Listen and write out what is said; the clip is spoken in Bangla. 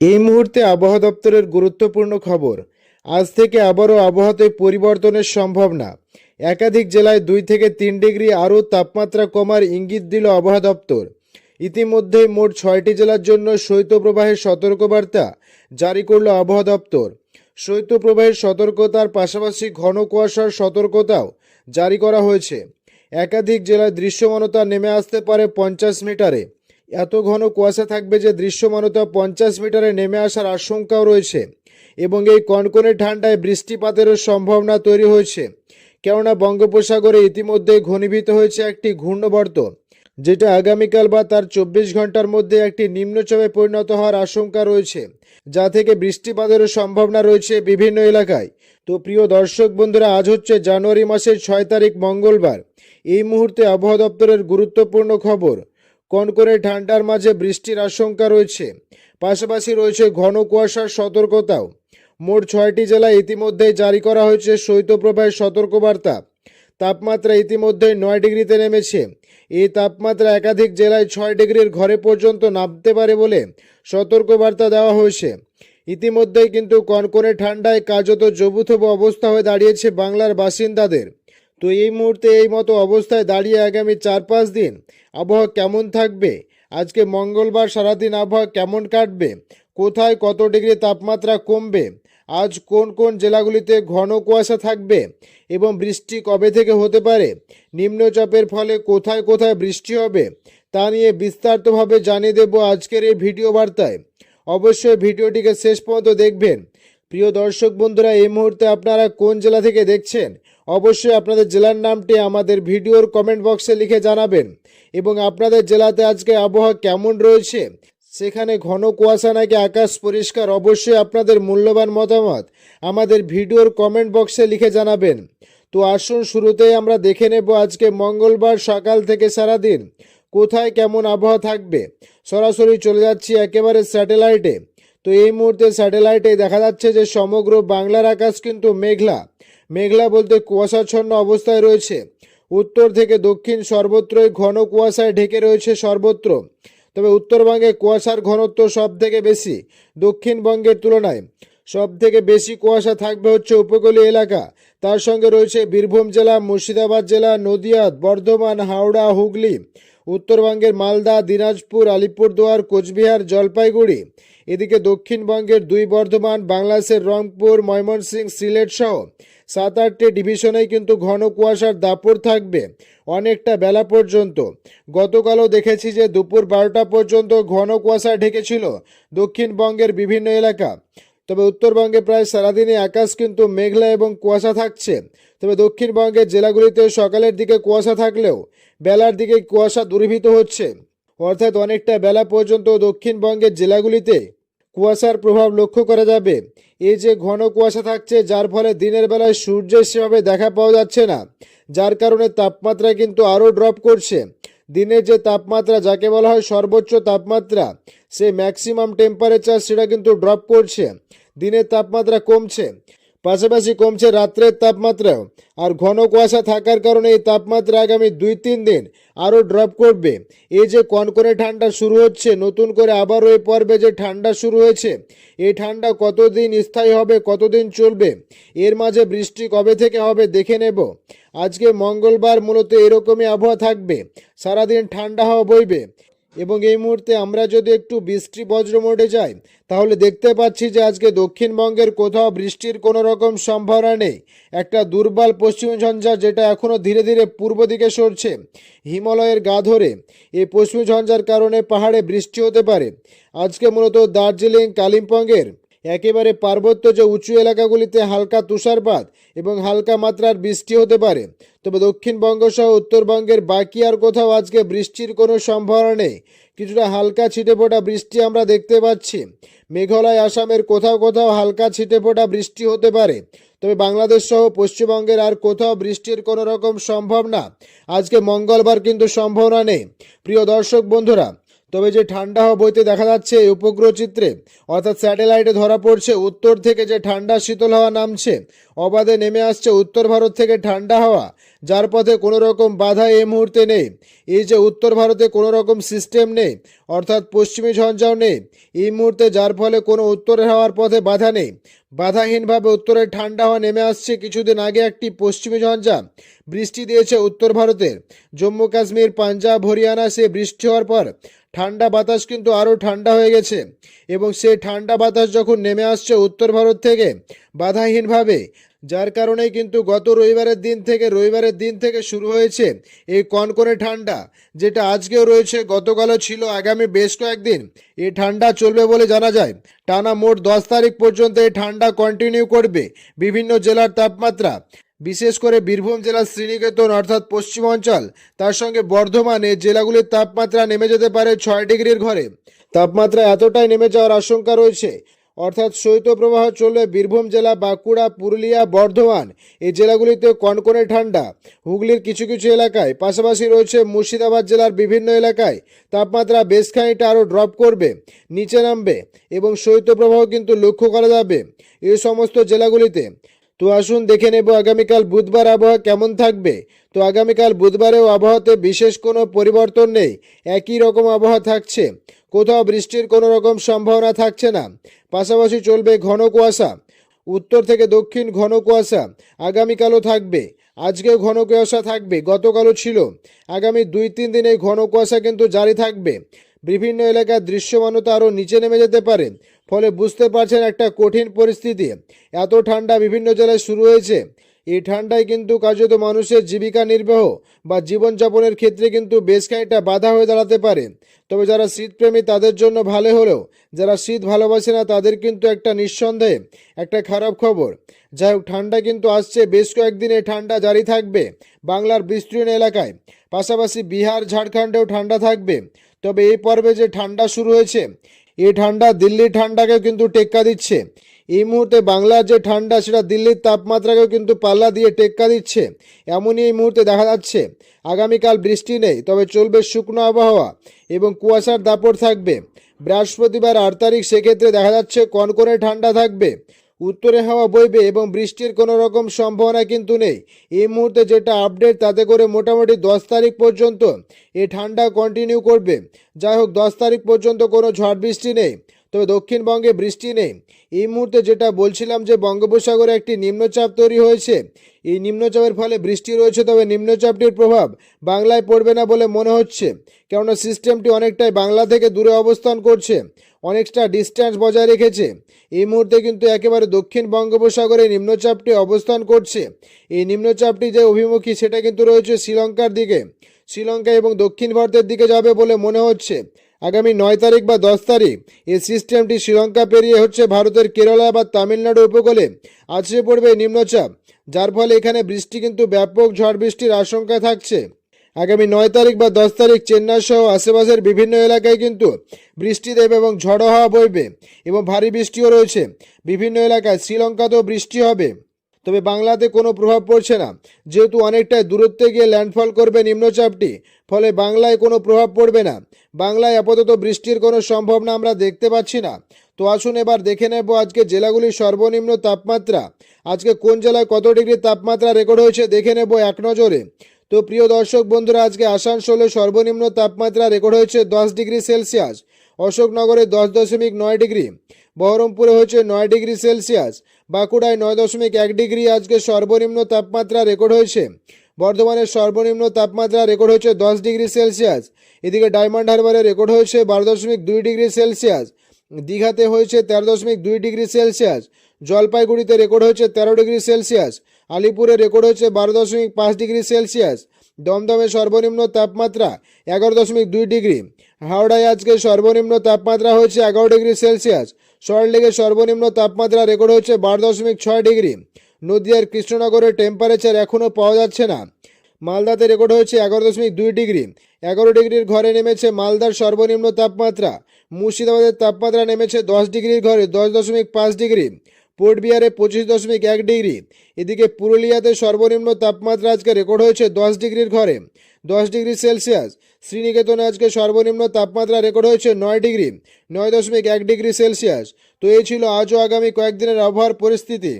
এই মুহূর্তে আবহাওয়া দপ্তরের গুরুত্বপূর্ণ খবর। আজ থেকে আবারও আবহাওয়াতে পরিবর্তনের সম্ভাবনা। একাধিক জেলায় দুই থেকে তিন ডিগ্রি আরও তাপমাত্রা কমার ইঙ্গিত দিল আবহাওয়া দপ্তর। ইতিমধ্যেই মোট ছয়টি জেলার জন্য শৈত্যপ্রবাহের সতর্কবার্তা জারি করল আবহাওয়া দপ্তর। শৈত্যপ্রবাহের সতর্কতার পাশাপাশি ঘন কুয়াশার সতর্কতাও জারি করা হয়েছে। একাধিক জেলায় দৃশ্যমানতা নেমে আসতে পারে পঞ্চাশ মিটারে। এত ঘন কুয়াশা থাকবে যে দৃশ্যমানতা পঞ্চাশ মিটারে নেমে আসার আশঙ্কাও রয়েছে এবং এই কনকনে ঠান্ডায় বৃষ্টিপাতেরও সম্ভাবনা তৈরি হয়েছে। কেননা বঙ্গোপসাগরে ইতিমধ্যে ঘনীভূত হয়েছে একটি ঘূর্ণবর্ত, যেটা আগামীকাল বা তার চব্বিশ ঘণ্টার মধ্যে একটি নিম্নচাপে পরিণত হওয়ার আশঙ্কা রয়েছে, যা থেকে বৃষ্টিপাতেরও সম্ভাবনা রয়েছে বিভিন্ন এলাকায়। তো প্রিয় দর্শক বন্ধুরা, আজ হচ্ছে জানুয়ারি মাসের ছয় তারিখ মঙ্গলবার। এই মুহূর্তে আবহাওয়া দপ্তরের গুরুত্বপূর্ণ খবর কনকনে ঠান্ডার মাঝে বৃষ্টির আশঙ্কা রয়েছে। পাশাপাশি রয়েছে ঘন কুয়াশার সতর্কতাও। মোট ছয়টি জেলায় ইতিমধ্যেই জারি করা হয়েছে শৈত্যপ্রবাহের সতর্কবার্তা। তাপমাত্রা ইতিমধ্যেই নয় ডিগ্রিতে নেমেছে। এই তাপমাত্রা একাধিক জেলায় ছয় ডিগ্রির ঘরে পর্যন্ত নামতে পারে বলে সতর্কবার্তা দেওয়া হয়েছে। ইতিমধ্যেই কিন্তু কনকনে ঠান্ডায় কার্যত জবুথব অবস্থা হয়ে দাঁড়িয়েছে বাংলার বাসিন্দাদের। তো এই মুহূর্তে এই মতো অবস্থায় দাঁড়িয়ে আগামী চার পাঁচ দিন আবহাওয়া কেমন থাকবে? আজকে মঙ্গলবার সারাদিন আবহাওয়া কেমন কাটবে? কোথায় কত ডিগ্রি তাপমাত্রা কমবে? আজ কোন কোন জেলাগুলিতে ঘন কুয়াশা থাকবে? এবং বৃষ্টি কবে থেকে হতে পারে? নিম্নচাপের ফলে কোথায় কোথায় বৃষ্টি হবে? তা নিয়ে বিস্তারিতভাবে জানিয়ে দেব আজকের এই ভিডিও বার্তায়। অবশ্যই ভিডিওটিকে শেষ পর্যন্ত দেখবেন। প্রিয় দর্শক বন্ধুরা, এই মুহূর্তে আপনারা কোন জেলা থেকে দেখছেন? অবশ্যই আপনাদের জেলার নামটি আমাদের ভিডিওর কমেন্ট বক্সে লিখে জানাবেন। এবং আপনাদের জেলাতে আজকে আবহাওয়া কেমন রয়েছে? সেখানে ঘন কুয়াশা নাকি আকাশ পরিষ্কার? অবশ্যই আপনাদের মূল্যবান মতামত আমাদের ভিডিওর কমেন্ট বক্সে লিখে জানাবেন। তো আসুন, শুরুতেই আমরা দেখে নেব আজকে মঙ্গলবার সকাল থেকে সারাদিন কোথায় কেমন আবহাওয়া থাকবে। সরাসরি চলে যাচ্ছি একেবারে স্যাটেলাইটে। তো এই মুহূর্তে স্যাটেলাইটে দেখা যাচ্ছে যে সমগ্র বাংলার আকাশ কিন্তু মেঘলা। মেঘলা বলতে কুয়াশাচ্ছন্ন অবস্থায় রয়েছে। উত্তর থেকে দক্ষিণ সর্বত্রই ঘন কুয়াশায় ঢেকে রয়েছে সর্বত্র। তবে উত্তরবঙ্গে কুয়াশার ঘনত্ব সব থেকে বেশি, দক্ষিণবঙ্গের তুলনায়। সব থেকে বেশি কুয়াশা থাকবে হচ্ছে উপকূলীয় এলাকা। তার সঙ্গে রয়েছে বীরভূম জেলা, মুর্শিদাবাদ জেলা, নদিয়া, বর্ধমান, হাওড়া, হুগলি, উত্তরবঙ্গের মালদা, দিনাজপুর, আলিপুরদুয়ার, কোচবিহার, জলপাইগুড়ি। এদিকে দক্ষিণবঙ্গের দুই বর্ধমান, বাংলাদেশের রংপুর, ময়মনসিংহ, সিলেট সহ সাত আটটি ডিভিশনেই কিন্তু ঘন কুয়াশার দাপট থাকবে অনেকটা বেলা পর্যন্ত। গতকালও দেখেছি যে দুপুর বারোটা পর্যন্ত ঘন কুয়াশা ঢেকেছিল দক্ষিণবঙ্গের বিভিন্ন এলাকা। তবে উত্তরবঙ্গে প্রায় সারাদিনই আকাশ কিন্তু মেঘলা এবং কুয়াশা থাকছে। তবে দক্ষিণবঙ্গের জেলাগুলিতে সকালের দিকে কুয়াশা থাকলেও বেলার দিকে কুয়াশা দূরীভূত হচ্ছে। অর্থাৎ অনেকটা বেলা পর্যন্ত দক্ষিণবঙ্গের জেলাগুলিতে কুয়াশার প্রভাব লক্ষ্য করা যাবে। এই যে ঘন কুয়াশা থাকছে, যার ফলে দিনের বেলায় সূর্যের সেভাবে দেখা পাওয়া যাচ্ছে না, যার কারণে তাপমাত্রা কিন্তু আরও ড্রপ করছে। দিনের যে তাপমাত্রা, যাকে বলা হয় সর্বোচ্চ তাপমাত্রা সে ম্যাক্সিমাম টেম্পারেচার সেটা কিন্তু ড্রপ করছে। দিনের তাপমাত্রা কমছে। পাশাপাশি কমছে রাত্রের তাপমাত্রাও। আর ঘন কুয়াশা থাকার কারণে এই তাপমাত্রা আগামী দুই তিন দিন আরও ড্রপ করবে। এই যে কনকনে ঠান্ডা শুরু হচ্ছে, নতুন করে আবারও এই পর্বে যে ঠান্ডা শুরু হয়েছে এই ঠান্ডা কতদিন স্থায়ী হবে, কতদিন চলবে, এর মাঝে বৃষ্টি কবে থেকে হবে দেখে নেব। আজকে মঙ্গলবার মূলত এরকমই আবহাওয়া থাকবে, সারাদিন ঠান্ডা হাওয়া বইবে। এবং এই মুহূর্তে আমরা যদি একটু বৃষ্টি বজ্র মোডে যাই, তাহলে দেখতে পাচ্ছি যে আজকে দক্ষিণবঙ্গের কোথাও বৃষ্টির কোনো রকম সম্ভাবনা নেই। একটা দুর্বল পশ্চিম ঝঞ্ঝা যেটা এখনও ধীরে ধীরে পূর্ব দিকে সরছে, হিমালয়ের গা ধরে। এই পশ্চিম ঝঞ্ঝার কারণে পাহাড়ে বৃষ্টি হতে পারে। আজকে মূলত দার্জিলিং, কালিম্পংয়ের একেবারে পার্বত্য যে উঁচু এলাকাগুলিতে হালকা তুষারপাত এবং হালকা মাত্রার বৃষ্টি হতে পারে। তবে দক্ষিণবঙ্গ সহ উত্তরবঙ্গের বাকি আর কোথাও আজকে বৃষ্টির কোনো সম্ভাবনা নেই। কিছুটা হালকা ছিটেফোঁটা বৃষ্টি আমরা দেখতে পাচ্ছি। মেঘালয়, আসামের কোথাও কোথাও হালকা ছিটেফোঁটা বৃষ্টি হতে পারে। তবে বাংলাদেশ সহ পশ্চিমবঙ্গের আর কোথাও বৃষ্টির কোনো রকম সম্ভব না আজকে মঙ্গলবার কিন্তু সম্ভাবনা নেই। প্রিয় দর্শক বন্ধুরা তবে যে ঠান্ডা হওয়া বইতে দেখা যাচ্ছে এই উপগ্রহ চিত্রে, অর্থাৎ স্যাটেলাইটে ধরা পড়ছে, উত্তর থেকে যে ঠান্ডা শীতল হওয়া নামছে অবাধে নেমে আসছে উত্তর ভারত থেকে ঠান্ডা হাওয়া, যার পথে কোনো রকম বাধা এই মুহূর্তে নেই। এই যে উত্তর ভারতে কোনো রকম সিস্টেম নেই, অর্থাৎ পশ্চিমী ঝঞ্ঝাও নেই, এই মুহূর্তে যার ফলে কোনো উত্তরের হাওয়ার পথে বাধা নেই। বাধাহীনভাবে উত্তরের ঠান্ডা হাওয়া নেমে আসছে কিছুদিন আগে একটি পশ্চিমী ঝঞ্ঝা। বৃষ্টি দিয়েছে উত্তর ভারতের জম্মু কাশ্মীর, পাঞ্জাব, হরিয়ানা, সে বৃষ্টি হওয়ার পর ঠান্ডা বাতাস কিন্তু আরও ঠান্ডা হয়ে গেছে এবং সেই ঠান্ডা বাতাস যখন নেমে আসছে উত্তর ভারত থেকে, বাধাহীনভাবে যার কারণে কিন্তু গত রবিবারের দিন থেকে, রবিবারের দিন থেকে শুরু হয়েছে এই কনকনে ঠান্ডা, যেটা আজকেও রয়েছে, গতকালও ছিল, আগামী বেশ কয়েকদিন এই ঠান্ডা চলবে বলে জানা যায়। টানা মোট দশ তারিখ পর্যন্ত এই ঠান্ডা কন্টিনিউ করবে বিভিন্ন জেলার তাপমাত্রা। বিশেষ করে বীরভূম জেলার শ্রীনিকেতন অর্থাৎ পশ্চিমাঞ্চল তার সঙ্গে বর্ধমানে জেলাগুলির তাপমাত্রা নেমে যেতে পারে ছয় ডিগ্রির ঘরে। তাপমাত্রা এতটাই নেমে যাওয়ার আশঙ্কা রয়েছে অর্থাৎ শৈত্যপ্রবাহ চলবে বীরভূম জেলা, বাঁকুড়া, পুরুলিয়া, বর্ধমান, এই জেলাগুলিতে কনকনে ঠান্ডা। হুগলির কিছু কিছু এলাকায়, পাশাপাশি রয়েছে মুর্শিদাবাদ জেলার বিভিন্ন এলাকায়, তাপমাত্রা বেশ খানিকটা আরও ড্রপ করবে, নিচে নামবে এবং শৈত্যপ্রবাহ কিন্তু লক্ষ্য করা যাবে। এই সমস্ত জেলাগুলিতে তো আসুন দেখে নেব আগামীকাল বুধবার আবহাওয়া কেমন থাকবে। তো আগামীকাল বুধবারেও আবহাওয়াতে বিশেষ কোনো পরিবর্তন নেই, একই রকম আবহাওয়া থাকছে। কোথাও বৃষ্টির কোনো রকম সম্ভাবনা থাকছে না। পাশাপাশি চলবে ঘন কুয়াশা। উত্তর থেকে দক্ষিণ ঘন কুয়াশা আগামীকালও থাকবে। আজকেও ঘন কুয়াশা থাকবে, গতকালও ছিল। আগামী দুই তিন দিনে ঘন কুয়াশা কিন্তু জারি থাকবে। বিভিন্ন এলাকার দৃশ্যমানতা আরও নিচে নেমে যেতে পারে। ফলে বুঝতে পারছেন একটা কঠিন পরিস্থিতি। এত ঠান্ডা বিভিন্ন জেলায় শুরু হয়েছে। এই ঠান্ডায় কিন্তু কার্যত মানুষের জীবিকা নির্বাহ বা জীবনযাপনের ক্ষেত্রে কিন্তু বেশ খানিকটা বাধা হয়ে দাঁড়াতে পারে। তবে যারা শীতপ্রেমী, তাদের জন্য ভালো হলেও, যারা শীত ভালোবাসে না, তাদের কিন্তু একটা নিঃসন্দেহে একটা খারাপ খবর। যাই হোক, ঠান্ডা কিন্তু আসছে, বেশ কয়েকদিনে ঠান্ডা জারি থাকবে বাংলার বিস্তীর্ণ এলাকায়। পাশাপাশি বিহার, ঝাড়খণ্ডেও ঠান্ডা থাকবে। তবে এই পর্বে যে ঠান্ডা শুরু হয়েছে এই ঠান্ডা দিল্লির ঠান্ডাকেও কিন্তু টেক্কা দিচ্ছে। এই মুহূর্তে বাংলার যে ঠান্ডা, সেটা দিল্লির তাপমাত্রাকেও কিন্তু পাল্লা দিয়ে টেক্কা দিচ্ছে। এমনই এই মুহূর্তে দেখা যাচ্ছে, আগামীকাল বৃষ্টি নেই, তবে চলবে শুকনো আবহাওয়া এবং কুয়াশার দাপট থাকবে। বৃহস্পতিবার আট তারিখ, সেক্ষেত্রে দেখা যাচ্ছে কনকনে ঠান্ডা থাকবে। উত্তরে হাওয়া বইবে এবং বৃষ্টির কোনো রকম সম্ভাবনা কিন্তু নেই। এই মুহূর্তে যেটা আপডেট তাতে করে মোটামুটি দশ তারিখ পর্যন্ত এই ঠান্ডা কন্টিনিউ করবে। যাই হোক, দশ তারিখ পর্যন্ত কোনো ঝড় বৃষ্টি নেই। তবে দক্ষিণবঙ্গে বৃষ্টি নেই। এই মুহূর্তে যেটা বলছিলাম যে বঙ্গোপসাগরে একটি নিম্নচাপ তৈরি হয়েছে, এই নিম্নচাপের ফলে বৃষ্টি রয়েছে, তবে নিম্নচাপটির প্রভাব বাংলায় পড়বে না বলে মনে হচ্ছে, কেননা সিস্টেমটি অনেকটাই বাংলা থেকে দূরে অবস্থান করছে, অনেকটা ডিস্ট্যান্স বজায় রেখেছে। এই মুহূর্তে কিন্তু একেবারে দক্ষিণ বঙ্গোপসাগরে নিম্নচাপটি অবস্থান করছে। এই নিম্নচাপটি যে অভিমুখী, সেটা কিন্তু রয়েছে শ্রীলঙ্কার দিকে। শ্রীলঙ্কা এবং দক্ষিণ ভারতের দিকে যাবে বলে মনে হচ্ছে। আগামী নয় তারিখ বা দশ তারিখ এই সিস্টেমটি শ্রীলঙ্কা পেরিয়ে হচ্ছে ভারতের কেরালা বা তামিলনাড়ু উপকূলে। আছড়ে পড়বে নিম্নচাপ, যার ফলে এখানে বৃষ্টি কিন্তু ব্যাপক ঝড় বৃষ্টির আশঙ্কা থাকছে। আগামী নয় তারিখ বা দশ তারিখ চেন্নাই সহ আশেপাশের বিভিন্ন এলাকায় কিন্তু বৃষ্টি দেবে এবং ঝড়ো হাওয়া বইবে এবং ভারী বৃষ্টিও রয়েছে। বিভিন্ন এলাকায় শ্রীলঙ্কাতেও বৃষ্টি হবে। তবে বাংলাতে কোনো প্রভাব পড়ছে না। যেহেতু অনেকটাই দূরত্বে গিয়ে ল্যান্ডফল করবে নিম্নচাপটি, ফলে বাংলায় কোনো প্রভাব পড়বে না। বাংলায় আপাতত বৃষ্টির কোনো সম্ভাবনা আমরা দেখতে পাচ্ছি না। তো আসুন এবার দেখে নেব আজকে জেলাগুলির সর্বনিম্ন তাপমাত্রা। আজকে কোন জেলায় কত ডিগ্রি তাপমাত্রা রেকর্ড হয়েছে দেখে নেব এক নজরে। তো প্রিয় দর্শক বন্ধুরা, আজকে আসানসোলে সর্বনিম্ন তাপমাত্রা রেকর্ড হয়েছে দশ ডিগ্রি সেলসিয়াস। অশোকনগরে দশ দশমিক নয় ডিগ্রি, বহরমপুরে হয়েছে নয় ডিগ্রি সেলসিয়াস, বাঁকুড়ায় নয় দশমিক এক ডিগ্রি, আজকে সর্বনিম্ন তাপমাত্রা রেকর্ড হয়েছে। বর্ধমানের সর্বনিম্ন তাপমাত্রা রেকর্ড হয়েছে দশ ডিগ্রি সেলসিয়াস, এদিকে ডায়মন্ড হারবারে রেকর্ড হয়েছে বারো দশমিক দুই ডিগ্রি সেলসিয়াস, দীঘাতে হয়েছে তেরো দশমিক দুই ডিগ্রি সেলসিয়াস, জলপাইগুড়িতে রেকর্ড হয়েছে তেরো ডিগ্রি সেলসিয়াস, আলিপুরে রেকর্ড হয়েছে বারো দশমিক পাঁচ ডিগ্রি সেলসিয়াস, দমদমে সর্বনিম্ন তাপমাত্রা এগারো দশমিক দুই ডিগ্রি হাওড়ায় আজকে সর্বনিম্ন তাপমাত্রা হয়েছে এগারো ডিগ্রি সেলসিয়াস। সল্টলেকের সর্বনিম্ন তাপমাত্রা রেকর্ড হয়েছে বারো দশমিক ছয় ডিগ্রি। নদিয়ার কৃষ্ণনগরের টেম্পারেচার এখনও পাওয়া যাচ্ছে না। মালদাতে রেকর্ড হয়েছে এগারো দশমিক দুই ডিগ্রি। এগারো ডিগ্রির ঘরে নেমেছে মালদার সর্বনিম্ন তাপমাত্রা। মুর্শিদাবাদের তাপমাত্রা নেমেছে দশ ডিগ্রির ঘরে দশ দশমিক পাঁচ ডিগ্রি। পোর্ট বিহারে পঁচিশ দশমিক এক ডিগ্রি। এদিকে পুরুলিয়াতে সর্বনিম্ন তাপমাত্রা আজকে রেকর্ড হয়েছে দশ ডিগ্রির ঘরে। দশ ডিগ্রি সেলসিয়াস। শ্রীনিকেতনে আজকে সর্বনিম্ন তাপমাত্রা রেকর্ড হয়েছে নয় ডিগ্রি, নয় দশমিক এক ডিগ্রি সেলসিয়াস। তো এই ছিল আজও আগামী কয়েকদিনের আবহাওয়ার পরিস্থিতি।